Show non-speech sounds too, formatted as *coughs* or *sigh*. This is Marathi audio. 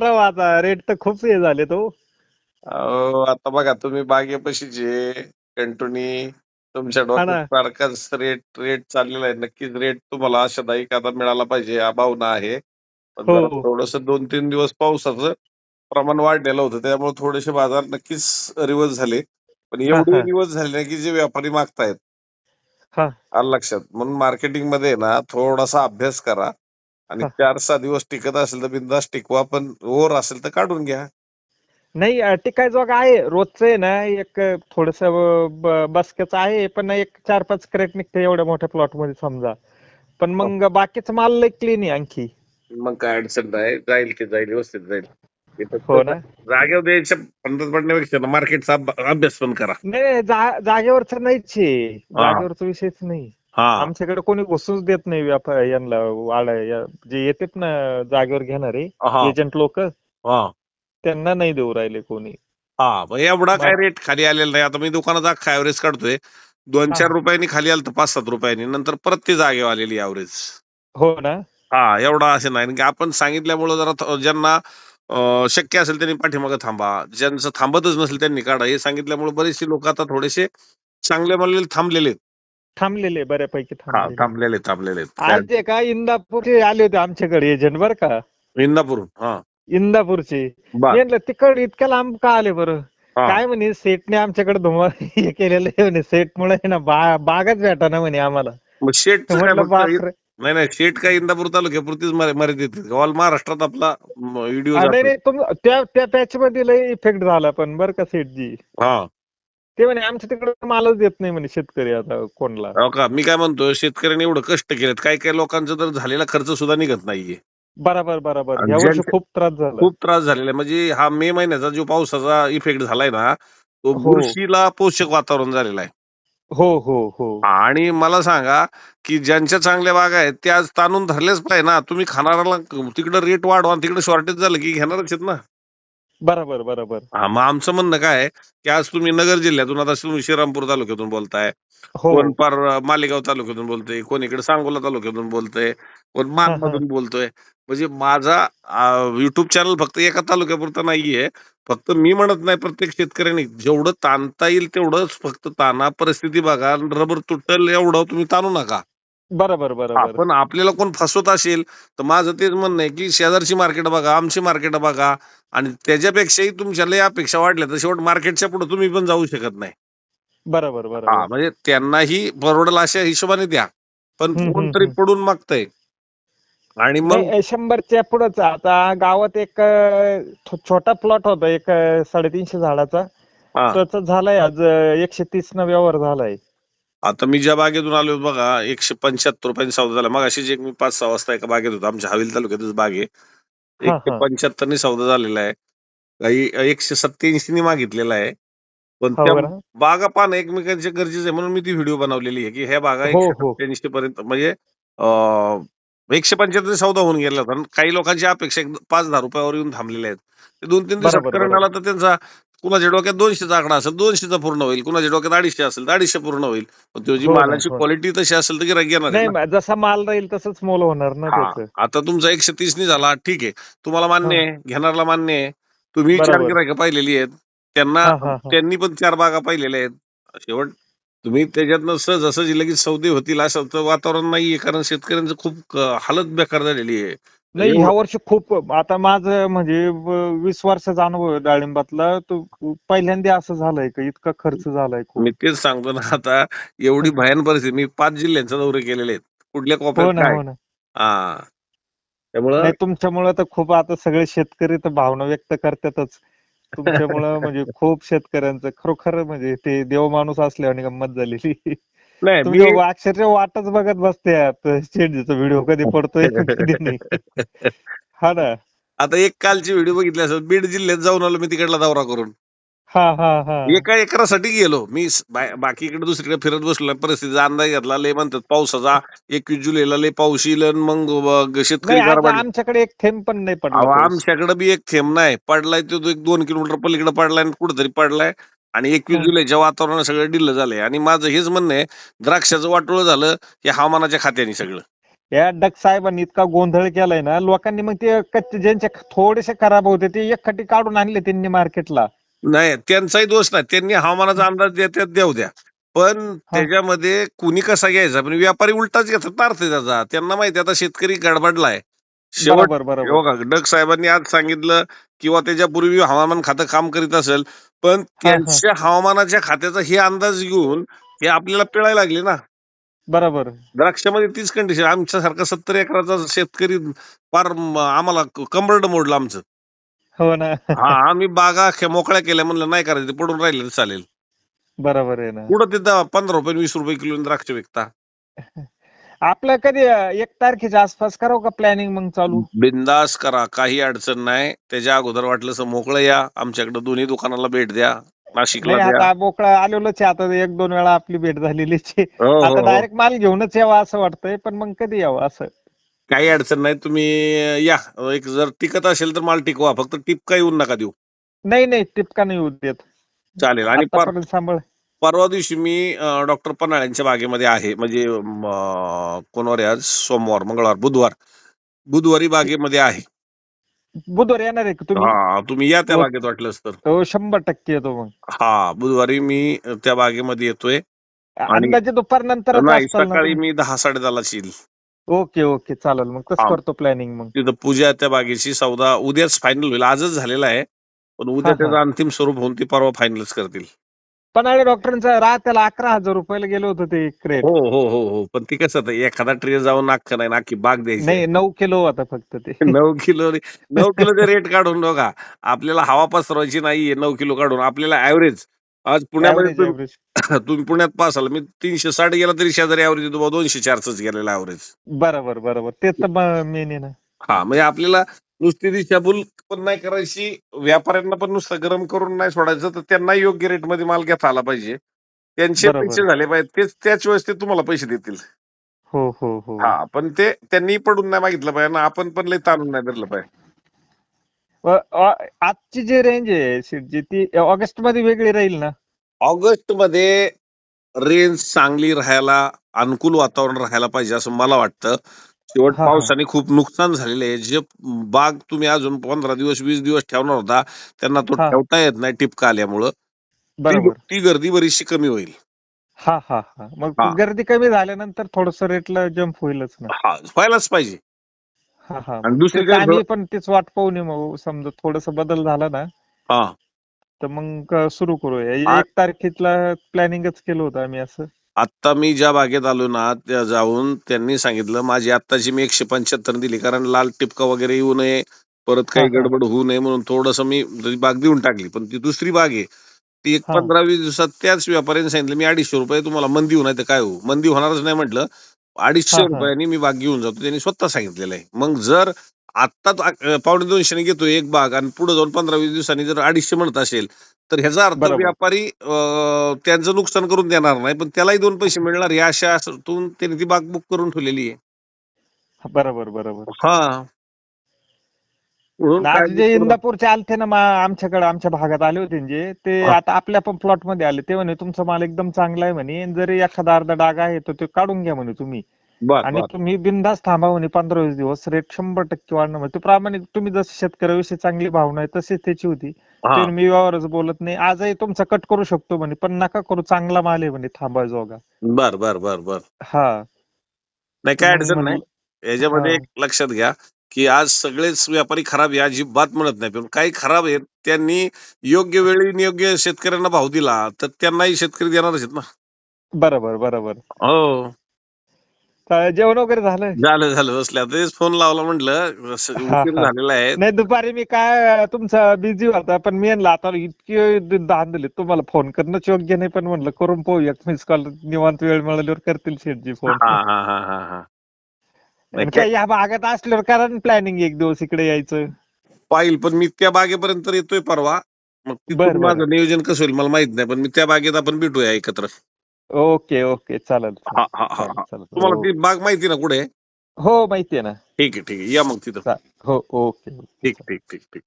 करावं आता रेट तर खूप हे झाले तो अहो, आता बघा तुम्ही बागेपाशीचे कंटुनी तुमच्या. डोक्यात सारखाच रेट रेट चाललेला आहे नक्कीच रेट तुम्हाला आशादायी आता मिळाला पाहिजे हा भावना आहे पण हो. जरा थोडस दोन तीन दिवस पावसाचं प्रमाण वाढलेलं होतं त्यामुळे थोडेसे बाजार नक्कीच रिवर्स झाले पण एवढे हा. रिवर्स झाले नाही की जे व्यापारी मागतायत हा. आलं लक्षात म्हणून मार्केटिंगमध्ये ना थोडासा अभ्यास करा आणि हा. चार सहा दिवस टिकत असेल तर बिंदास टिकवा पण ओर असेल तर काढून घ्या. नाही अं, टिकायजोग आहे. रोजचं आहे ना एक थोडस बसक्याचं आहे पण एक चार पाच क्रेट निघते एवढ्या मोठ्या प्लॉटमध्ये समजा. पण मग बाकीचं माल लय क्लीन आहे आणखी. मग काय अडचण नाही. जाईल की जाईल व्यवस्थित जाईल. हे हो ना. जागेवर द्यायच्या पंधरा पडण्यापेक्षा मार्केटचा अभ्यास पण करा. नाही जागेवरच नाहीच हा. जागेवरचा विषयच नाही. हा आमच्याकडे कोणी घुसूच देत नाही व्यापार यांना वाडा या- जे येतात ना जागेवर घेणारे एजंट लोक त्यांना नाही देऊ राहिले कोणी. हा एवढा काय रेट खाली आलेला नाही. आता मी दुकानात ऍव्हरेज काढतोय. दोन. चार रुपयांनी खाली आलं तर पाच सात रुपयांनी. नंतर परत ती जागेवर आलेली ऍव्हरेज हो ना. हा एवढा असे नाही. आपण सांगितल्यामुळे जरा ज्यांना शक्य असेल त्यांनी पाठीमागे थांबा. ज्यांचं थांबतच नसेल त्यांनी काढा. हे सांगितल्यामुळे बरेचसे लोक आता थोडेसे चांगले म्हणलेले थांबलेले आहेत. थांबलेले बऱ्यापैकी हा थांबलेले. थांबलेले थांबलेले. आहेत. आज ते का इंदापूरचे आले होते आमच्याकडे एजंट बर का? इंदापूर हा. इंदापूरचे. बर. म्हटलं तिकडे इतक्या लांब का आले बरं? हा. काय म्हणे सेटने आमच्याकडे धुमा हे केलेलं आहे म्हणे सेटमुळे ना बा बागच भेटा ना म्हणे आम्हाला. मग शेट म्हटलं बापरे नाही नाही शेट काय इंदापूर तालुक्यापुरतीच मर- मर्यादित आहे. ऑल महाराष्ट्रात आपला व्हिडिओ नाही नाही तुम त्या त्या पॅच मध्ये लय इफेक्ट झाला पण बरं का सेटजी. हा. ते म्हणे आमच्या तिकडे मालच देत नाही म्हणे शेतकरी आता कोणला. हो का मी काय म्हणतो शेतकऱ्यांनी एवढं कष्ट केलेत. काही काही लोकांचा तर झालेला खर्च सुद्धा निघत नाहीये. बरोबर बरोबर. आणि या वर्षी ज्यांचे- खूप त्रास झाला. खूप त्रास झालेला आहे. म्हणजे हा मे महिन्याचा जो पावसाचा इफेक्ट झालाय ना तो हो. बुरशीला पोषक वातावरण झालेलं आहे. हो हो हो. आणि मला सांगा की ज्यांच्या चांगल्या बागा आहेत त्या आज ताणून धरलेच पाहिजे ना. तुम्ही खाणाऱ्याला तिकडे रेट वाढवा तिकडे शॉर्टेज झालं की घेणारच आहेत ना? बरोबर बरोबर. हा मग आमचं म्हणणं काय आहे की आज तुम्ही नगर जिल्ह्यातून आता तुम्ही श्रीरामपूर तालुक्यातून बोलताय हो. कोण पार मालेगाव तालुक्यातून बोलतोय कोण इकडे सांगोला तालुक्यातून बोलतोय कोण मानमधून बोलतोय म्हणजे माझा युट्यूब चॅनल फक्त एका तालुक्यापुरता नाहीये फक्त मी म्हणत नाही प्रत्येक शेतकऱ्यांनी जेवढं ताणता येईल तेवढंच फक्त ताना परिस्थिती बघा रबर तुटल एवढं तुम्ही ताणू नका. बरोबर बरोबर. आपण आपल्याला कोण फसवत असेल तर माझं तेच म्हणणं आहे की शेजारची मार्केट बघा आमची मार्केट बघा आणि त्याच्यापेक्षाही तुमच्या लय अपेक्षा वाढल्या तर शेवट मार्केटच्या पुढे तुम्ही पण जाऊ शकत नाही. बरोबर हा बरोबर. म्हणजे त्यांनाही परवडेल अशा हिशोबाने द्या पण हम्म, कोणतरी हम्म. पडून मागतंय. आणि मग नाही शंभरच्या पुढेच आता गावात एक अं, छोटा प्लॉट होता एक अं, साडेतीनशे झाडाचा. हा. त्याचा झालाय आज अं, एकशे तीस न व्यवहार झालाय. आता मी ज्या बागेतून आलो बघा एकशे पंच्याहत्तर रुपयांनी सौदा झाला. मग अशीच एक मी पाच सहा वाजता एका बागेत होतो. आमच्या हवेली तालुक्यातच बाग आहे. हा, एकशे हा. पंच्याहत्तर सौदा झालेला आहे. काही एकशे सत्याऐंशी नि मागितलेला आहे. पण हो त्या ना? बागा पाहणं एकमेकांच्या गरजेचं आहे म्हणून मी ती व्हिडिओ बनवलेली आहे की ह्या बागा हो, एकशे हो. सत्याऐंशी पर्यंत म्हणजे अं, एकशे पंच्याहत्तर सौदा होऊन गेला होता. आणि काही लोकांची अपेक्षा एक पाच दहा रुपयावर येऊन थांबलेल्या आहेत. ते दोन तीन दिवसात बरोबर, करंट आला तर त्यांचा कुणाच्या डोक्यात दोनशेचा आकडा असेल दोनशेचा पूर्ण होईल कुणाच्या डोक्यात अडीचशे असेल तर अडीचशे पूर्ण होईल पण तुझी हो ना, मालाची हो. क्वालिटी तशी असेल तर आहे नाही ना. जसा माल राहील तसंच मोल होणार ना हा. त्याचं आता तुमचा एकशे तीस नि झाला ठीक आहे तुम्हाला मान्य आहे घेणारला मान्य आहे तुम्ही चार बरोबर. गिरायक पाहिलेली आहेत त्यांना हा, हा, हा. त्यांनी पण चार बागा पाहिलेल्या आहेत शेवट तुम्ही त्याच्यातनं सहजासहजी लगेच सौदे होतील असं तर वातावरण नाहीये कारण शेतकऱ्यांचं खूप अं, हालत बेकार झालेली आहे. नाही ह्या वर्षी खूप आता माझं म्हणजे वीस वर्षाचा अनुभव आहे डाळिंबातला तो पहिल्यांदा असं झालंय का इतका खर्च झालाय खूप. मी तेच सांगतो ना आता एवढी भयान परिस्थिती मी पाच जिल्ह्यांचा दौरे केलेले आहेत. कुठल्या हो कोपऱ्यात ना काय? हो ना. हा. त्यामुळं नाही तुमच्यामुळं तर खूप आता सगळे शेतकरी तर भावना व्यक्त करतातच. तुमच्यामुळं म्हणजे खूप शेतकऱ्यांचं खरोखर म्हणजे ते देव माणूस असल्याने गंमत झालेली. नाही तुम्ही मी अक्षरशः वाटच बघत बसते शेडजीचा व्हिडिओ कधी पडतोय *laughs* कधी नाही. हा ना. आता एक कालची व्हिडिओ बघितली असेल बीड जिल्ह्यात जाऊन आलो मी तिकडला दौरा करून. हा हा हा. एका एकरासाठी गेलो. मी स- बा- बाकी इकडे दुसरीकडे फिरत बसलो. परिस्थितीचा अंदाज घेतला. लय म्हणतात पावसाचा. एकवीस जुलैला लय पाऊस येईल आणि मग ब- शेतकरी आज. आमच्याकडे एक थेंब पण नाही पडला अहो, पाऊस. आमच्याकडे बी एक थेंब नाही. पडलाय तो एक दोन किलोमीटर पलीकडे पडलाय आणि कुठेतरी पडलाय. आणि एकवीस हा. जुलैच्या वातावरण सगळं डिल्ल झालंय. आणि माझं हेच म्हणणं आहे द्राक्षाचं वाटोळ झालं हे हवामानाच्या खात्याने सगळं. या डक साहेबांनी इतका गोंधळ केलाय ना लोकांनी मग ते कच्चे ज्यांचे थोडेसे खराब होते ते एकखटी काढून आणले त्यांनी मार्केटला नाही त्यांचाही दोष नाही. त्यांनी हवामानाचा अंदाज देतात देऊ द्या. पण त्याच्यामध्ये कुणी कसा घ्यायचा? पण व्यापारी उलटाच घेतात ना अर्थ त्याचा. त्यांना माहिती आहे आता शेतकरी गडबडलाय. शेवट बरोबर हे बरोबर बघा डग साहेबांनी आज सांगितलं किंवा त्याच्यापूर्वी हवामान खातं काम करीत असेल पण त्यांच्या हवामानाच्या खात्याचा हे अंदाज घेऊन हे आपल्याला पिळायला लागले ना. बरोबर. द्राक्षामध्ये तीच कंडिशन आमच्यासारखा सत्तर एकराचा शेतकरी फार म- आम्हाला कंबरड मोडलं आमचं. हो ना. हा आम्ही बागा खे- मोकळ्या केल्या म्हणलं नाही करायचं ते पडून राहिले तर चालेल. बरोबर आहे ना. कुठं तिथं पंधरा रुपये वीस रुपये किलो द्राक्ष विकता. आपलं कधी अं, एक तारखेच्या आसपास करावं का प्लॅनिंग मग चालू? बिंदास करा काही अडचण नाही. त्याच्या अगोदर वाटलं तर मोकळं या. आमच्याकडे दोन्ही दुकानाला भेट द्या नाशिकला नाही द्या. आता मोकळा आलेलोच आहे. आता एक दोन वेळा आपली भेट झालेलीच आहे. हो, हो, आता हो. डायरेक्ट माल घेऊनच यावं असं वाटतंय पण मग कधी यावं असं? काही अडचण नाही तुम्ही या. एक जर टिकत असेल तर माल टिकवा फक्त टिप काही येऊन नका देऊ. नाही नाही टिपका नाही होत देत. चालेल. आणि पर- आतापर्यंत सांभाळ. परवा दिवशी मी डॉक्टर पन्हाळ्यांच्या बागेमध्ये आहे. म्हणजे म, कोणवार आहे आज? सोमवार मंगळवार बुधवार. बुधवारी बागेमध्ये आहे. बुधवार येणार आहे का तुम्ही? हा तुम्ही या त्या हो. बागेत वाटलंच तर. हो शंभर टक्के येतो मग. हा बुधवारी मी त्या बागेमध्ये येतोय. आणि- अंदाजे दुपार नंतर नाही सकाळी मी दहा साडे दहालाच येईल. Okay okay. चालेल. मग तसं हा. करतो प्लॅनिंग मग. तिथं पूजा त्या बागेची. सौदा उद्याच फायनल होईल. आजच झालेला आहे. पण उद्या हा. त्याचं अंतिम स्वरूप होऊन ती परवा फायनलच करतील. पन्हाळे डॉक्टरांचा राह त्याला अकरा हजार रुपयाला गेलो होतं ते क्रेट हो हो हो हो. पण ती कसं होतं, एखादा ट्रे जाऊन अख्खं नाही अख्खी बाग द्यायची नाही नऊ किलो होता फक्त ते. *laughs* नऊ किलो नऊ किलोचे रेट काढून बघा. आपल्याला हवा पसरवायची नाहीये नऊ किलो काढून. आपल्याला ऍव्हरेज आज पुण्यामध्ये *coughs* तुम्ही पुण्यात पास आला मी तीनशे साठ गेला तरी शेजारी ऍव्हरेज येतो दोनशे चारच गेलेला ऍव्हरेज बरोबर बरोबर. ते तर मेन आहे ना. हा म्हणजे आपल्याला नुसती दिशाभूल पण नाही करायची व्यापाऱ्यांना पण नुसतं गरम करून नाही सोडायचं तर त्यांना योग्य रेटमध्ये माल घेता आला पाहिजे. त्यांचे बरोबर. पैसे झाले पाहिजे तेच त्याच वेळेस ते तुम्हाला पैसे देतील. हो हो हो. हा पण ते त्यांनी पडून नाही मागितलं पाहिजे ना आपण पण लई ताणून नाही धरलं पाहिजे. आजची जी रेंज आहे शेठजी ती ऑगस्टमध्ये वेगळी राहील ना? ऑगस्टमध्ये रेंज चांगली राहायला अनुकूल वातावरण राहायला पाहिजे असं मला वाटतं. शेवट. पावसाने खूप नुकसान झालेले आहे. जे बाग तुम्ही अजून पंधरा दिवस वीस दिवस ठेवणार होता त्यांना तो. ठेवता येत नाही टिपका आल्यामुळं. ती गर्दी बरीचशी कमी होईल. हा हा हा. मग. गर्दी कमी झाल्यानंतर थोडस रेटला जम्प होईलच ना. हा व्हायलाच पाहिजे. आणि मग दुसरी तेच काय आम्ही पण तेच वाट पाहू नये मग. समजा थोडस बदल झाला ना हा. तर मग सुरू करूया. आ- एक तारखेला प्लॅनिंगच केलं होतं आम्ही असं. आता मी ज्या बागेत आलो ना त्या जाऊन त्यांनी सांगितलं माझी आत्ताची मी एकशे पंच्याहत्तर दिली कारण लाल टिपका वगैरे येऊ नये परत काही हा, हा. गडबड होऊ नये म्हणून थोडस मी ती बाग देऊन टाकली. पण ती दुसरी बाग आहे. ती एक हा. पंधरा वीस दिवसात त्याच व्यापाऱ्याने सांगितलं मी अडीचशे रुपये तुम्हाला मंदी होऊ नाही तर काय होऊ? मंदी होणारच नाही म्हटलं. अडीचशे हा, हा. रुपयांनी मी बाग घेऊन जातो. त्यांनी स्वतः सांगितलेलं आहे. मग जर आत्ता पावणे दोनशेने घेतो एक बाग आणि पुढे जाऊन पंधरा वीस दिवसांनी जर अडीचशे म्हणत असेल तर ह्याचा अर्थ बरोबर. व्यापारी अं, त्यांचं नुकसान करून देणार नाही पण त्यालाही दोन पैसे मिळणार. या असून त्यांनी ती बाग बुक करून ठेवलेली आहे. बरोबर बरोबर. हा. आज जे. इंदापूरचे आलते ना आमच्याकडे आमच्या भागात आले होते जे ते. आता आपल्या पण प्लॉटमध्ये आले. ते म्हणे तुमचा माल एकदम चांगला आहे म्हणे. जरी एखादा अर्धा डाग आहे तर ते काढून घ्या म्हणे तुम्ही. आणि तुम्ही बिंदास थांबा म्हणे पंधरा वीस दिवस. रेट शंभर टक्के वाढणार म्हणे. ते प्रामाणिक तुम्ही जसं शेतकऱ्याविषयी चांगली भावना आहे तशीच त्याची होती. ते मी व्यवहारच बोलत नाही. आजही तुमचा कट करू शकतो म्हणे पण नका करू चांगला माल आहे म्हणे थांबा जोगा. बर बर बर बर. हा. नाही काय अडचण नाही. याच्यामध्ये. एक लक्षात घ्या. की आज सगळेच व्यापारी खराब आहे अजिबात म्हणत नाही. पण काही खराब आहेत त्यांनी योग्य वेळी योग्य शेतकऱ्यांना भाव दिला तर त्यांनाही शेतकरी देणारच आहेत ना. बरोबर बरोबर. हो. जेवण वगैरे झालं झालं झालं. बसल्या. तेच फोन लावला म्हटलं. झालेला आहे. नाही दुपारी मी काय तुमचा बिझी होता पण मी आता इतके दान दिले तुम्हाला फोन करणंच योग्य नाही पण म्हणलं करून पाहू. एक मिस कॉल निवांत वेळ मिळाल्यावर करतील शेठजी फोन हा हा हा हा हा नाही आणि काय या भागात असल्यावर करा प्लॅनिंग एक दिवस इकडे यायचं. पाहिल पण मी त्या बागेपर्यंत येतोय परवा. मग बर, तिथून बर. माझं नियोजन कसं होईल मला माहीत नाही पण मी त्या बागेत आपण भेटूया एकत्र. Okay okay. चालेल हा हा हा हा. तुम्हाला हो. ती बाग माहिती ना कुठे? आहे? हो माहितीये ना. ठीक आहे ठीक आहे. या मग तिथं. हो ओके. ठीक ठीक ठीक ठीक.